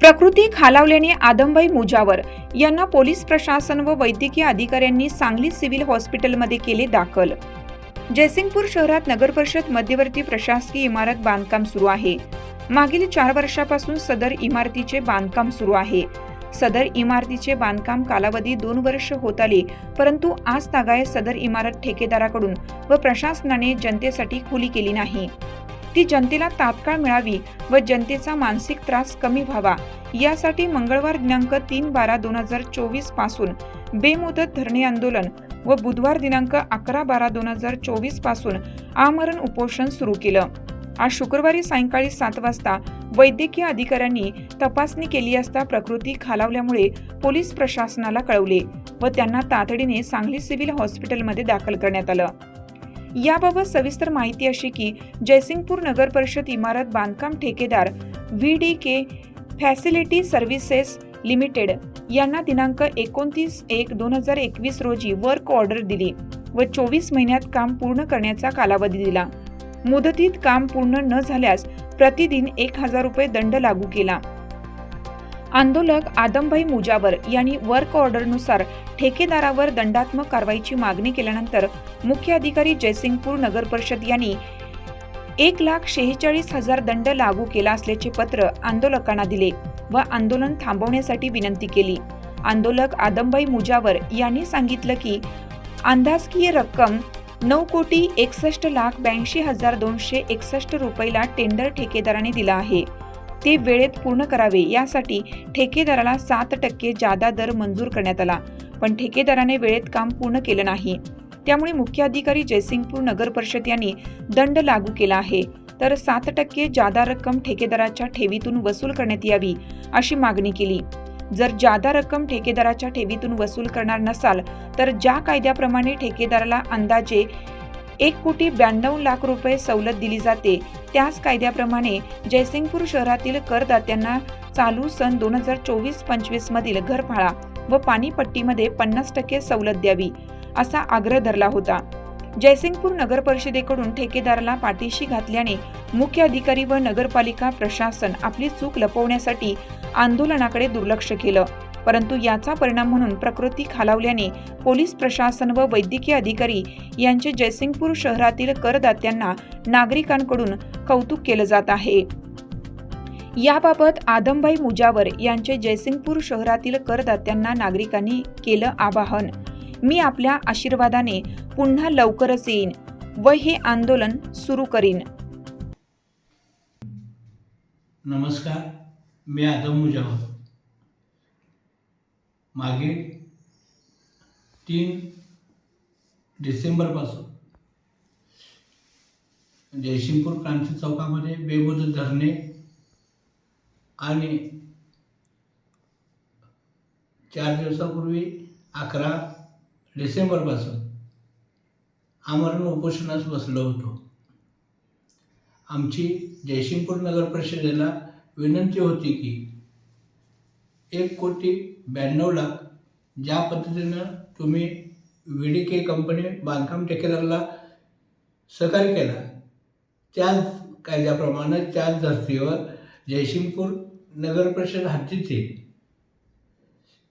प्रकृती खालावल्याने आदमबाई मुजावर. यांना पोलीस प्रशासन व वैद्यकीय अधिकाऱ्यांनी सांगली सिव्हिल हॉस्पिटलमध्ये केले दाखल. जयसिंगपूर शहरात नगरपरिषद मध्यवर्ती प्रशासकीय इमारत बांधकाम सुरू आहे. मागील चार वर्षापासून सदर इमारतीचे बांधकाम सुरू आहे. सदर इमारतीचे बांधकाम कालावधी दोन वर्ष होत आले परंतु आज तागाय सदर इमारत ठेकेदाराकडून व प्रशासनाने जनतेसाठी खुली केली नाही. ती जनतेला तात्काळ मिळावी व जनतेचा मानसिक त्रास कमी व्हावा यासाठी मंगळवार दिनांक तीन बारा दोन हजार चोवीसपासून बेमुदत धरणे आंदोलन व बुधवार दिनांक अकरा बारा दोन हजार चोवीसपासून आमरण उपोषण सुरू केलं. आज शुक्रवारी सायंकाळी सात वाजता वैद्यकीय अधिकाऱ्यांनी तपासणी केली असता प्रकृती खालावल्यामुळे पोलीस प्रशासनाला कळवले व त्यांना तातडीने सांगली सिव्हिल हॉस्पिटलमध्ये दाखल करण्यात आलं. याबाबत सविस्तर माहिती अशी की जयसिंगपूर नगर परिषद इमारत बांधकाम ठेकेदार V D K facility services limited यांना दिनांक एकोणतीस एक दोन हजार एकवीस रोजी वर्क ऑर्डर दिली व चोवीस महिन्यात काम पूर्ण करण्याचा कालावधी दिला. मुदतीत काम पूर्ण न झाल्यास प्रतिदिन एक हजार रुपये दंड लागू केला. आंदोलक आदमभाई मुजावर यांनी वर्क ऑर्डरनुसार ठेकेदारावर दंडात्मक कारवाईची मागणी केल्यानंतर मुख्य अधिकारी जयसिंगपूर नगर परिषद यांनी एक लाख शेहेचाळीस हजार दंड लागू केला असल्याचे पत्र आंदोलकांना दिले. व आंदोलन थांबवण्यासाठी विनंती केली. आंदोलक आदमबाई मुजावर यांनी सांगितलं की अंदाजकीय रक्कम नऊ कोटी एकसष्ट लाख ब्याऐंशी हजार दोनशे एकसष्ट रुपयाला टेंडर ठेकेदाराने दिला आहे. ते वेळेत पूर्ण करावे यासाठी ठेकेदाराला सात टक्के जादा दर मंजूर करण्यात आला पण ठेकेदाराने वेळेत काम पूर्ण केलं नाही. त्यामुळे मुख्य अधिकारी जयसिंगपूर नगर परिषद यांनी दंड लागू केला आहे. तर सात टक्के जादा रक्कम ठेकेदाराच्या ठेवीतून वसूल करण्यात यावी अशी मागणी केली. जर जादा रक्कम ठेकेदाराच्या ठेवीतून वसूल करणार नसाल तर ज्या कायद्याप्रमाणे ठेकेदाराला अंदाजे एक कोटी ब्याण्णव लाख रुपये सवलत दिली जाते त्याच कायद्याप्रमाणे जयसिंगपूर शहरातील करदात्यांना चालू सन दोन हजार चोवीस पंचवीस मधील घरफाळा व पाणीपट्टीमध्ये पन्नास टक्के सवलत द्यावी असा आग्रह धरला होता. जयसिंगपूर नगर परिषदेकडून ठेकेदाराला पाठीशी घातल्याने मुख्य अधिकारी व नगरपालिका प्रशासन आपली चूक लपवण्यासाठी आंदोलनाकडे दुर्लक्ष केलं. परंतु याचा परिणाम म्हणून प्रकृती खालावल्याने पोलीस प्रशासन व वैद्यकीय अधिकारी यांचे जयसिंगपूर शहरातील करदात्यांना नागरिकांकडून कौतुक केलं जात आहे. याबाबत आदमबाई मुजावर यांचे जयसिंगपूर शहरातील करदात्यांना नागरिकांनी केलं आवाहन. मी आपल्या आशीर्वादाने पुन्हा लवकरच येईन व हे आंदोलन सुरू करीन. नमस्कार मी आदम मुजावर. मागे तीन डिसेंबरपासून जयसिंगपूर क्रांती चौकामध्ये बेमुदत धरणे आणि चार दिवसापूर्वी अकरा डिसेंबरपासून आमरण उपोषणास बसलो होतो. आमची जयसिंगपूर नगर परिषदेला विनंती होती की एक कोटी ब्याण्णव लाख ज्या पद्धतीनं तुम्ही व्ही डी के कंपनी बांधकाम ठेकेदाराला सहकार्य केला त्याच कायद्याप्रमाणे त्याच धर्तीवर जयसिंगपूर नगर परिषद हद्दीतील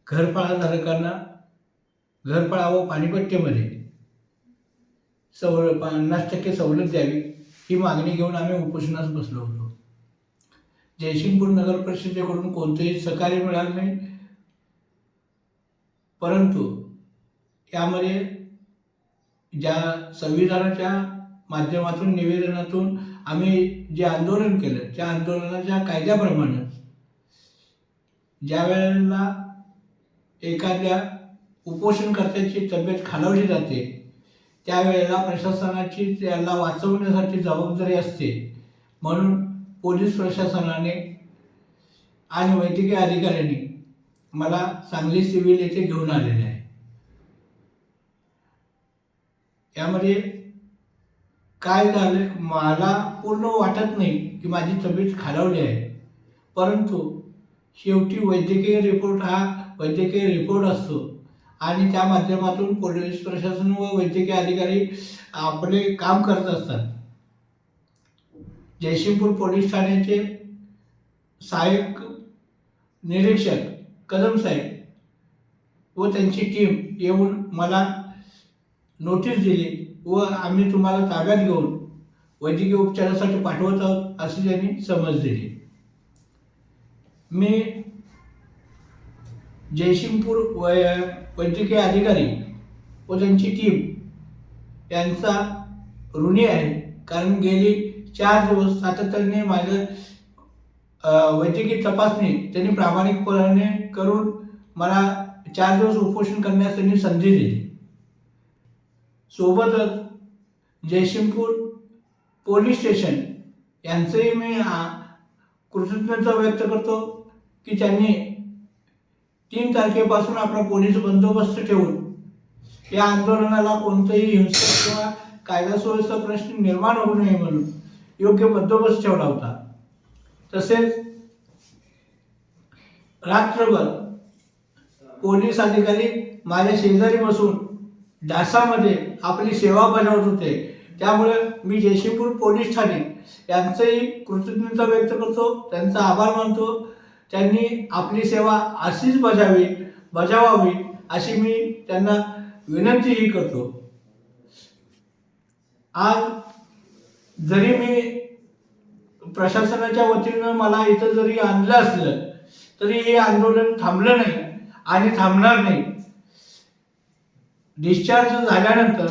घरफाळाधारकांना घरफाळा व पाणीपट्टीमध्ये सवल पन्नास टक्के सवलत द्यावी ही मागणी घेऊन आम्ही उपोषणास बसलो होतो. जयसिंगपूर नगर परिषदेकडून कोणतेही सहकार्य मिळालं नाही. परंतु यामध्ये ज्या संविधानाच्या माध्यमातून निवेदनातून आम्ही जे आंदोलन केलं त्या आंदोलनाच्या कायद्याप्रमाणे ज्या वेळेला एखाद्या उपोषणकर्त्याची तब्येत खालावली जाते. त्यावेळेला प्रशासनाची त्याला वाचवण्यासाठी जबाबदारी असते. म्हणून पोलीस प्रशासनाने आणि वैद्यकीय अधिकाऱ्यांनी मला सांगली सिव्हिल येथे घेऊन आलेले आहे. यामध्ये काय झालं मला पूर्ण वाटत नाही की माझी तब्येत खालावली आहे. परंतु शेवटी वैद्यकीय रिपोर्ट हा वैद्यकीय रिपोर्ट असतो. आणि त्या माध्यमातून पोलीस प्रशासन व वैद्यकीय अधिकारी आपले काम करत असतात. जयसिंगपूर पोलीस ठाण्याचे सहाय्यक निरीक्षक कदम साहेब व त्यांची टीम येऊन मला नोटीस दिली व आम्ही तुम्हाला ताब्यात घेऊन वैद्यकीय उपचारासाठी पाठवत आहोत अशी त्यांनी समज दिली. मी जयसिंगपूर वै वैद्यकीय अधिकारी व त्यांची टीम यांचा ऋणी आहे. कारण गेली चार दिवस सातत्याने माझं वैद्यकीय तपासणी त्यांनी प्रामाणिकपणे करून मला चार दिवस उपोषण करण्यास त्यांनी संधी दिली. सोबतच जयसिंगपूर पोलीस स्टेशन यांचंही मी कृतज्ञता व्यक्त करतो की त्यांनी तीन तारखेपासून आपला पोलीस बंदोबस्त ठेवून या आंदोलनाला कोणतंही हिंसक किंवा कायदा सुव्यवस्था प्रश्न निर्माण होऊ नये म्हणून योग्य बंदोबस्त ठेवला होता. तसेच रात्रभर पोलीस अधिकारी माझ्या शेजारी बसून डासामध्ये आपली सेवा बजावत होते. त्यामुळे मी जयसिंगपूर पोलीस ठाणे यांचंही कृतज्ञता व्यक्त करतो त्यांचा आभार मानतो. त्यांनी आपली सेवा अशीच बजावी बजावावी अशी मी त्यांना विनंतीही करतो. आज जरी मी प्रशासनाच्या वतीनं मला इथं जरी आणलं असलं तरी हे आंदोलन थांबलं नाही आणि थांबणार नाही. डिस्चार्ज झाल्यानंतर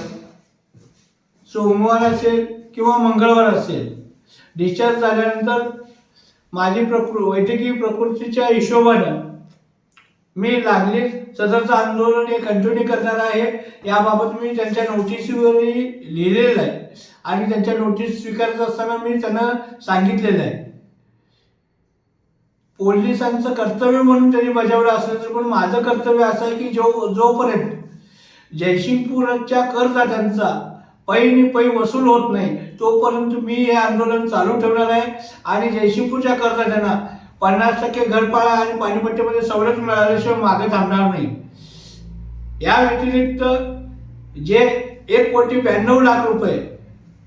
सोमवार असेल किंवा मंगळवार असेल डिस्चार्ज झाल्यानंतर माझी प्रकृ वैद्यकीय प्रकृतीच्या हिशोबानं मी लागलीच सदरचं आंदोलन हे कंटिन्यू करणार आहे. याबाबत मी त्यांच्या नोटीसवरही लिहिलेलं आहे. आणि त्यांच्या नोटीस स्वीकारत असताना मी त्यांना सांगितलेलं आहे. पोलिसांचं कर्तव्य म्हणून त्यांनी बजावलं असलं तर पण माझं कर्तव्य असं आहे की जो जोपर्यंत जयसिंगपूरच्या करदात्यांचा पैनी पै वसूल होत नाही. तोपर्यंत मी हे आंदोलन चालू ठेवणार आहे. आणि जयसिंगपूरच्या करदात्यांना पन्नास टक्के घरपाळा आणि पाणीपट्टीमध्ये सवलत मिळाल्याशिवाय मागे थांबणार नाही. या व्यतिरिक्त जे एक कोटी ब्याण्णव लाख रुपये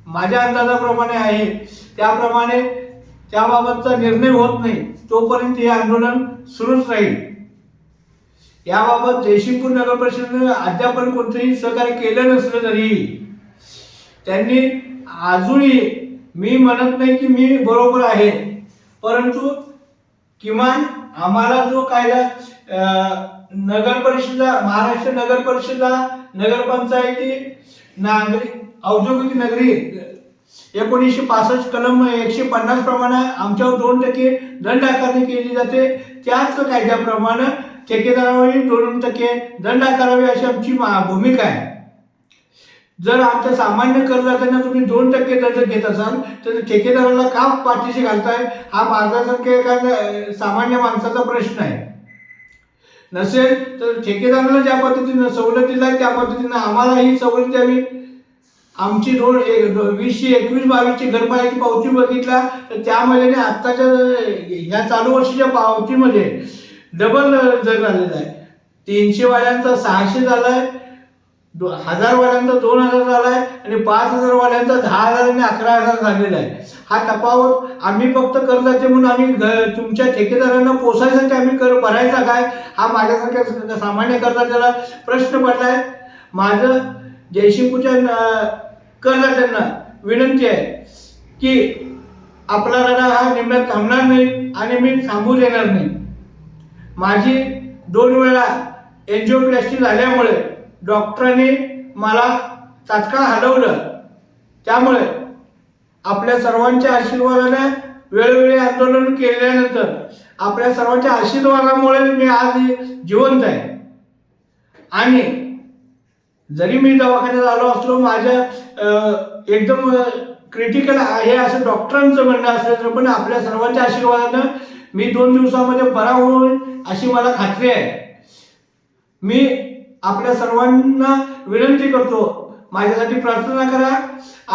माझ्या अंदाजाप्रमाणे आहे त्याप्रमाणे त्याबाबतचा निर्णय होत नाही. तोपर्यंत हे आंदोलन सुरूच राहील. याबाबत जयसिंगपूर नगर परिषदेने अद्यापर्यंत कोणतंही सहकार्य केलं नसलं तरी त्यांनी अजूनही मी म्हणत नाही की मी बरोबर आहे परंतु किमान आम्हाला जो कायदा नगर परिषदा महाराष्ट्र नगर परिषदा नगरपंचायती नागरिक औद्योगिक नगरी एकोणीसशे पासष्ट कलम एकशे पन्नास प्रमाणे आमच्यावर दोन टक्के दंड आकारणी केली जाते. त्याच कायद्याप्रमाणे ठेकेदारावरही दोन टक्के दंड आकारावे अशी आमची भूमिका आहे. जर आमच्या सामान्य करदात्यांना तुम्ही दोन टक्के कर्ज घेत असाल तर ठेकेदाराला का पाठीशी घालताय? हा माझ्यासारख्या एका सामान्य माणसाचा प्रश्न आहे. नसेल तर ठेकेदाराला ज्या पद्धतीनं सवलत दिलाय त्या पद्धतीनं आम्हाला ही सवलत द्यावी. आमची रोड एक वीसशे एकवीस बावीसची घरपाळ्याची पावती बघितला तर त्यामध्ये आत्ताच्या ह्या चालू वर्षीच्या पावतीमध्ये डबल जर झालेला आहे. तीनशे वाल्यांचा सहाशे आहे दो हजार वाल्यांचा दोन हजार झाला आहे आणि पाच हजार वाल्यांचा दहा हजार आणि अकरा हजार झालेला आहे. हा तफावत आम्ही फक्त कर्जाचे म्हणून आम्ही घ- तुमच्या ठेकेदारांना पोसायसाठी आम्ही कर भरायचा काय? हा माझ्यासारख्या सामान्य कर्जाच्याला प्रश्न पडला आहे माझं जयशिंपूच्या कर्जाच्यांना विनंती आहे की आपला लढा हा निम्यात थांबणार नाही आणि मी थांबू देणार नाही. माझी दोन वेळा एन्जिओप्लास्टी झाल्यामुळे डॉक्टरांनी मला तात्काळ हलवलं. त्यामुळे आपल्या सर्वांच्या आशीर्वादाने वेळोवेळी आंदोलन केल्यानंतर आपल्या सर्वांच्या आशीर्वादामुळे मी आज जिवंत आहे. आणि जरी मी दवाखान्यात आलो असलो माझ्या एकदम क्रिटिकल आहे असं डॉक्टरांचं म्हणणं असल्याचं पण आपल्या सर्वांच्या आशीर्वादानं मी दोन दिवसामध्ये बरा होईल अशी मला खात्री आहे. मी आपल्या सर्वांना विनंती करतो माझ्यासाठी प्रार्थना करा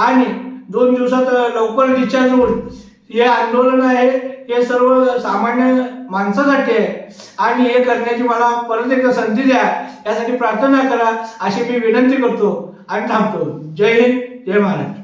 आणि दोन दिवसात लवकर डिस्चार्ज होऊन हे आंदोलन आहे हे सर्व सामान्य माणसासाठी आहे आणि हे करण्याची मला परत एकदा संधी द्या यासाठी प्रार्थना करा अशी मी विनंती करतो आणि थांबतो. जय हिंद जय महाराष्ट्र.